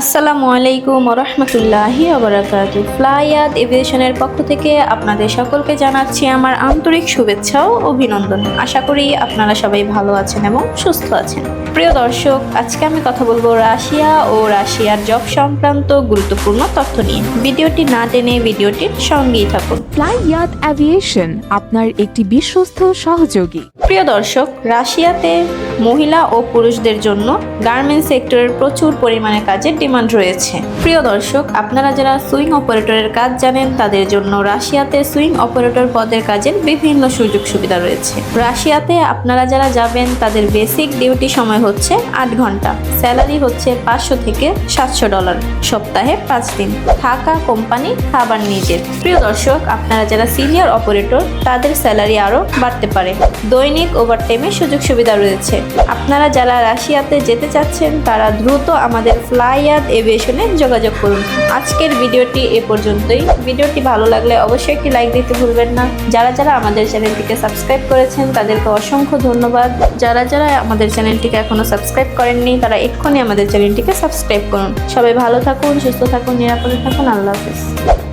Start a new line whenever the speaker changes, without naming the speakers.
আসসালামু আলাইকুম রহমতুল্লাহি আবরাকাত ফ্লাইয়াদ এভিয়েশনের পক্ষ থেকে আপনাদের সকলকে জানাচ্ছি আমার আন্তরিক শুভেচ্ছা ও অভিনন্দন। আশা করি আপনারা সবাই ভালো আছেন এবং সুস্থ আছেন। প্রিয় দর্শক আজকে আমি কথা বলব রাশিয়া ও রাশিয়ার জব সংক্রান্ত গুরুত্বপূর্ণ তথ্য নিয়ে। ভিডিওটি না টেনে ভিডিওটির সঙ্গেই থাকুন।
ফ্লাই ইয়াত অ্যাভিয়েশন আপনার একটি বিশ্বস্ত সহযোগী।
প্রিয় দর্শক রাশিয়াতে মহিলা ও পুরুষদের জন্য গার্মেন্টস সেক্টরের প্রচুর পরিমাণে কাজের ডিমান্ড রয়েছে। প্রিয় দর্শক, আপনারা যারা সুইং অপারেটরের কাজ জানেন, তাদের জন্য রাশিয়াতে সুইং অপারেটর পদের কাজের বিভিন্ন সুযোগ সুবিধা রয়েছে। রাশিয়াতে আপনারা যারা যাবেন, তাদের বেসিক ডিউটি সময় হচ্ছে আট ঘণ্টা। স্যালারি হচ্ছে পাঁচশো থেকে সাতশো ডলার সপ্তাহে পাঁচ দিন। থাকা কোম্পানি খাবার নিজের। প্রিয় দর্শক, আপনারা যারা সিনিয়র অপারেটর, তাদের স্যালারি আরও বাড়তে পারে। দৈনিক ওভারটাইমের সুযোগ সুবিধা রয়েছে। আপনারা যারা রাশিয়াতে যেতে চাচ্ছেন, তারা দ্রুত আমাদের ফ্লাইয়াদ এভিয়েশনে যোগাযোগ করুন। আজকের ভিডিওটি এ পর্যন্তই। ভিডিওটি ভালো লাগলে অবশ্যই একটি লাইক দিতে ভুলবেন না। যারা যারা আমাদের চ্যানেলটিকে সাবস্ক্রাইব করেছেন, তাদেরকে অসংখ্য ধন্যবাদ। যারা যারা আমাদের চ্যানেলটিকে এখনও সাবস্ক্রাইব করেননি, তারা এক্ষুনি আমাদের চ্যানেলটিকে সাবস্ক্রাইব করুন। সবাই ভালো থাকুন, সুস্থ থাকুন, নিরাপদে থাকুন। আল্লাহ হাফিজ।